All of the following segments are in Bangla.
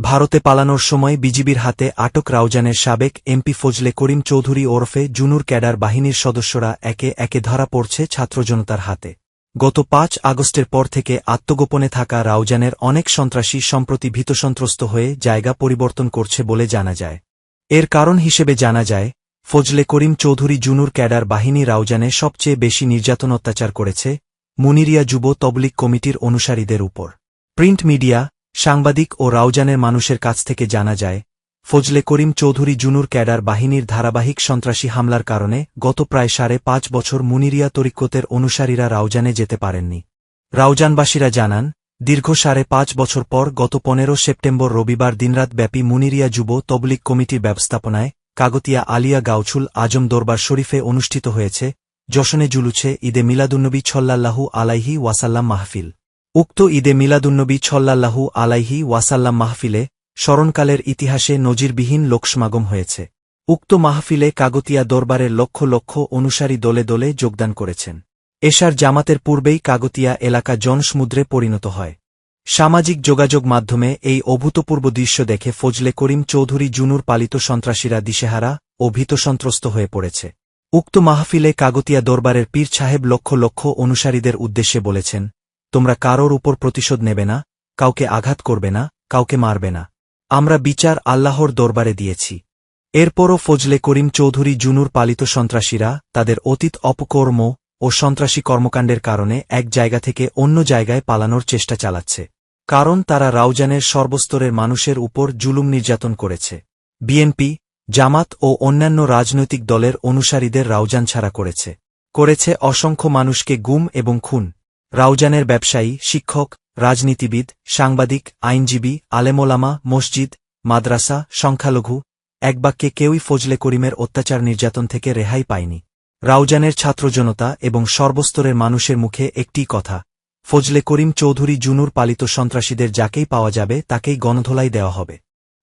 ভারতে পালানোর সময় বিজিবির হাতে আটক রাউজানের সাবেক এমপি ফজলে করিম চৌধুরী ওরফে জুনুর ক্যাডার বাহিনীর সদস্যরা একে একে ধরা পড়ছে ছাত্রজনতার হাতে। গত পাঁচ আগস্টের পর থেকে আত্মগোপনে থাকা রাউজানের অনেক সন্ত্রাসী সম্প্রতি ভীতসন্ত্রস্ত হয়ে জায়গা পরিবর্তন করছে বলে জানা যায়। এর কারণ হিসেবে জানা যায়, ফজলে করিম চৌধুরী জুনুর ক্যাডার বাহিনী রাউজানে সবচেয়ে বেশি নির্যাতন অত্যাচার করেছে, মুনিরিয়া যুব তবলিক কমিটির অনুসারীদের উপর। প্রিন্ট মিডিয়া সাংবাদিক ও রাউজানের মানুষের কাছ থেকে জানা যায়, ফজলে করিম চৌধুরী জুনুর ক্যাডার বাহিনীর ধারাবাহিক সন্ত্রাসী হামলার কারণে গত প্রায় সাড়ে পাঁচ বছর মুনিরিয়া তরিক্কতের অনুসারীরা রাউজানে যেতে পারেননি। রাউজানবাসীরা জানান, দীর্ঘ সাড়ে পাঁচ বছর পর গত পনেরো সেপ্টেম্বর রবিবার দিনরাত ব্যাপী মুনিরিয়া যুব তবলিক কমিটির ব্যবস্থাপনায় কাগতিয়া আলিয়া গাউছুল আজম দরবার শরীফে অনুষ্ঠিত হয়েছে, যশনে জুলুছে ঈদে মিলাদুন্নবী ছল্লাল্লাহু আলাইহি ওয়াসাল্লাম মাহফিল। উক্ত ঈদে মিলাদুন্নবী ছল্লাল্লাহু আলাইহি ওয়াসাল্লাম মাহফিলে স্মরণকালের ইতিহাসে নজিরবিহীন লোকসমাগম হয়েছে। উক্ত মাহফিলে কাগতিয়া দরবারের লক্ষ লক্ষ অনুসারী দলে দলে যোগদান করেছেন। এশার জামাতের পূর্বেই কাগতিয়া এলাকা জনসমুদ্রে পরিণত হয়। সামাজিক যোগাযোগ মাধ্যমে এই অভূতপূর্ব দৃশ্য দেখে ফজলে করিম চৌধুরী জুনুর পালিত সন্ত্রাসীরা দিশেহারা ও ভীতসন্ত্রস্ত হয়ে পড়েছে। উক্ত মাহফিলে কাগতিয়া দরবারের পীর সাহেব লক্ষ লক্ষ অনুসারীদের উদ্দেশ্যে বলেছেন তোমরা কারোর উপর প্রতিশোধ নেবে না, কাউকে আঘাত করবে না, কাউকে মারবে না। আমরা বিচার আল্লাহর দরবারে দিয়েছি। এরপরও ফজলে করিম চৌধুরী জুনুর পালিত সন্ত্রাসীরা তাদের অতীত অপকর্ম ও সন্ত্রাসী কর্মকাণ্ডের কারণে এক জায়গা থেকে অন্য জায়গায় পালানোর চেষ্টা চালাচ্ছে। কারণ তারা রাউজানের সর্বস্তরের মানুষের উপর জুলুম নির্যাতন করেছে। বিএনপি, জামাত ও অন্যান্য রাজনৈতিক দলের অনুসারীদের রাউজান ছাড়া করেছে। করেছে অসংখ্য মানুষকে গুম এবং খুন। রাউজানের ব্যবসায়ী, শিক্ষক, রাজনীতিবিদ, সাংবাদিক, আইনজীবী, আলেমোলামা, মসজিদ, মাদ্রাসা, সংখ্যালঘু, এক বাক্যে কেউই ফজলে করিমের অত্যাচার নির্যাতন থেকে রেহাই পায়নি। রাউজানের ছাত্র জনতা এবং সর্বস্তরের মানুষের মুখে একটি কথা, ফজলে করিম চৌধুরী জুনুর পালিত সন্ত্রাসীদের যাকেই পাওয়া যাবে তাকেই গণধোলাই দেওয়া হবে।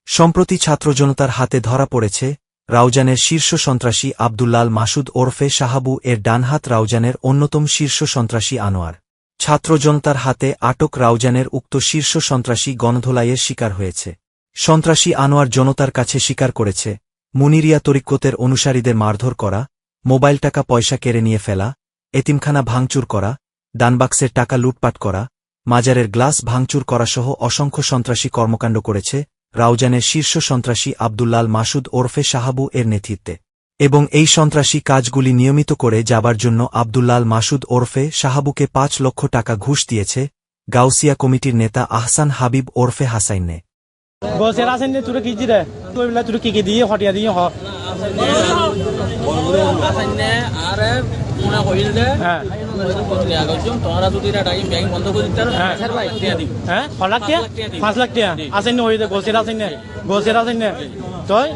সম্প্রতি ছাত্র জনতার হাতে ধরা পড়েছে রাউজানের শীর্ষ সন্ত্রাসী আবদুল্লাল মাসুদ ওরফে শাহাবু এর ডানহাত রাউজানের অন্যতম শীর্ষ সন্ত্রাসী আনোয়ার। ছাত্র জনতার হাতে আটক রাউজানের উক্ত শীর্ষ সন্ত্রাসী গণধোলাইয়ের শিকার হয়েছে। সন্ত্রাসী আনোয়ার জনতার কাছে স্বীকার করেছে, মুনিরিয়া তরিকতের অনুসারীদের মারধর করা, মোবাইল টাকা পয়সা কেড়ে নিয়ে ফেলা, এতিমখানা ভাঙচুর করা দানবাক্সের টাকা লুটপাট করা, মাজারের গ্লাস ভাঙচুর করাসহ অসংখ্য সন্ত্রাসী কর্মকাণ্ড করেছে, রাউজানের শীর্ষ সন্ত্রাসী আবদুল্লাল মাসুদ ওরফে শাহাবু এর নেতৃত্বে। এবং এই সন্ত্রাসী কাজগুলি নিয়মিত করে যাবার জন্য আবদুল্লাল মাসুদ ওরফে শাহাবুকে পাঁচ লক্ষ টাকা ঘুষ দিয়েছে গাউসিয়া কমিটির নেতা আহসান হাবিব ওরফে হাসাইনে হ্যাঁ। হ্যাঁ। হ্যাঁ পাঁচ লাখ আছেন নে তই?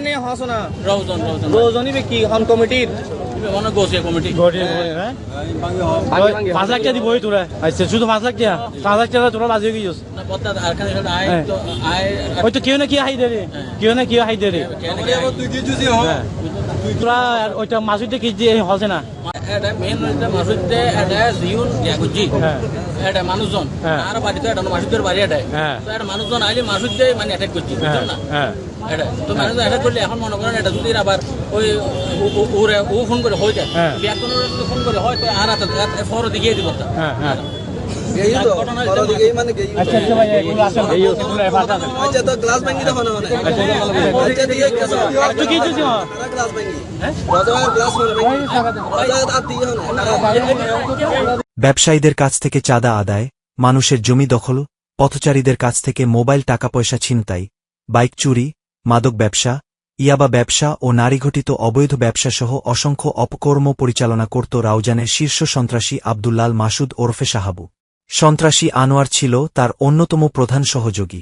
নিয়ে হস না রওজন রওজন রোজনী ব্যক্তি হন কমিটির মনে গোসিয়া কমিটি। গড়ি হ্যাঁ তই পাঁচ লাখ টিয়া দিবই তোরা আচ্ছা শুধু পাঁচ লাখ টিয়া পাঁচ লাখ টিয়া তোরা লাজি গিয়েছিস না পত্তা আর কানে আয় হ্যাঁ। তো আয় ওই তো কেউ না কি হাই দে রে কেউ না কেউ হাই দে রে তোরা ওইটা মাসুদে কি দিয়ে হলছে না? এটা মেন এটা মাসুদে এটা জিউন জাগুজি হ্যাঁ এটা মানুষজন। আর বাড়িতে এটা মাসুদের বাড়ি এটা হ্যাঁ। তো এটা মানুষজন আইলে মাসুদে মানে অ্যাটাক করছি বুঝছেন না? হ্যাঁ এটা তো মানুষ অ্যাটাক করলে এখন মনে করেন এটা যদি আবার ওই ও- ও- ওরে ও ফোন করে হয়ে যায় হ্যাঁ। ব্যাকরণ ফোন করে হয় তো আর হাতে ফর দিকে দিব হ্যাঁ হ্যাঁ। গেই তো ঘটনা বড় দিকে মানে গেই আচ্ছা আচ্ছা ভাই এগুলো আসেন এগুলো এফার্ট আছে আচ্ছা তো গ্লাস ভাঙি দেখো মানে আচ্ছা দিকে গেছো তুই কি দিছিস গ্লাস ভাঙি। হ্যাঁ? গ্লাস মানে আর দিয়ে হন ব্যবসায়ীদের কাছ থেকে চাঁদা আদায় মানুষের জমি দখল পথচারীদের কাছ থেকে মোবাইল টাকা পয়সা ছিনতাই বাইক চুরি মাদক ব্যবসা, ইয়াবা ব্যবসা ও নারীঘটিত অবৈধ ব্যবসাসহ অসংখ্য অপকর্ম পরিচালনা করত রাউজানের শীর্ষ সন্ত্রাসী আবদুল্লাল মাসুদ ওরফে সাহাবু। সন্ত্রাসী আনোয়ার ছিল তার অন্যতম প্রধান সহযোগী।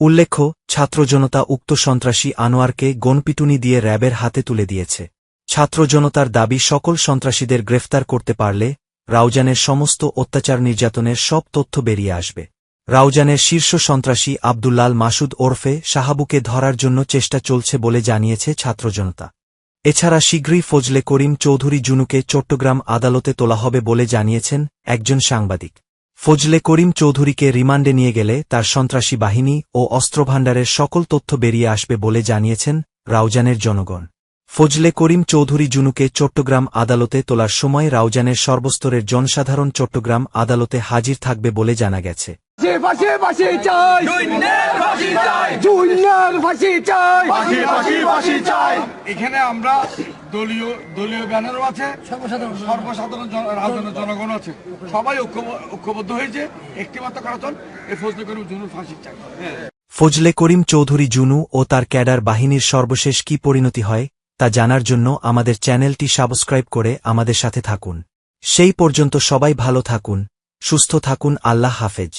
উল্লেখ্য ছাত্র জনতা উক্ত সন্ত্রাসী আনোয়ারকে গণপিটুনি দিয়ে র্যাবের হাতে তুলে দিয়েছে। ছাত্র জনতার দাবি, সকল সন্ত্রাসীদের গ্রেফতার করতে পারলে রাউজানের সমস্ত অত্যাচার নির্যাতনের সব তথ্য বেরিয়ে আসবে। রাউজানের শীর্ষ সন্ত্রাসী আবদুল্লাল মাসুদ ওরফে শাহাবুকে ধরার জন্য চেষ্টা চলছে বলে জানিয়েছে ছাত্র জনতা এছাড়া শীঘ্রই ফজলে করিম চৌধুরী জুনুকে চট্টগ্রাম আদালতে তোলা হবে বলে জানিয়েছেন একজন সাংবাদিক। ফজলে করিম চৌধুরীকে রিমান্ডে নিয়ে গেলে তার সন্ত্রাসী বাহিনী ও অস্ত্রভাণ্ডারের সকল তথ্য বেরিয়ে আসবে বলে জানিয়েছেন রাউজানের জনগণ। ফজলে করিম চৌধুরী জুনুকে চট্টগ্রাম আদালতে তোলার সময় রাউজানের সর্বস্তরের জনসাধারণ চট্টগ্রাম আদালতে হাজির থাকবে বলে জানা গেছে। ফাঁসি ফাঁসি চাই। জুনিয়র ফাঁসি চাই। ফাঁসি ফাঁসি ফাঁসি চাই। এখানে আমরা দলীয় দলীয় ব্যানারও আছে সর্বসাধারণ রাজধানীর জনগণ আছে। সবাই ঐক্যবদ্ধ হয়েছে। একটিমাত্র কারণ এই ফজলে করিম জুনুর ফাঁসি চাই। ফজলে করিম চৌধুরী জুনু ও তার ক্যাডার বাহিনীর সর্বশেষ কি পরিণতি হয় তা জানার জন্য আমাদের চ্যানেলটি সাবস্ক্রাইব করে আমাদের সাথে থাকুন। সেই পর্যন্ত সবাই ভালো থাকুন সুস্থ থাকুন আল্লাহ হাফেজ।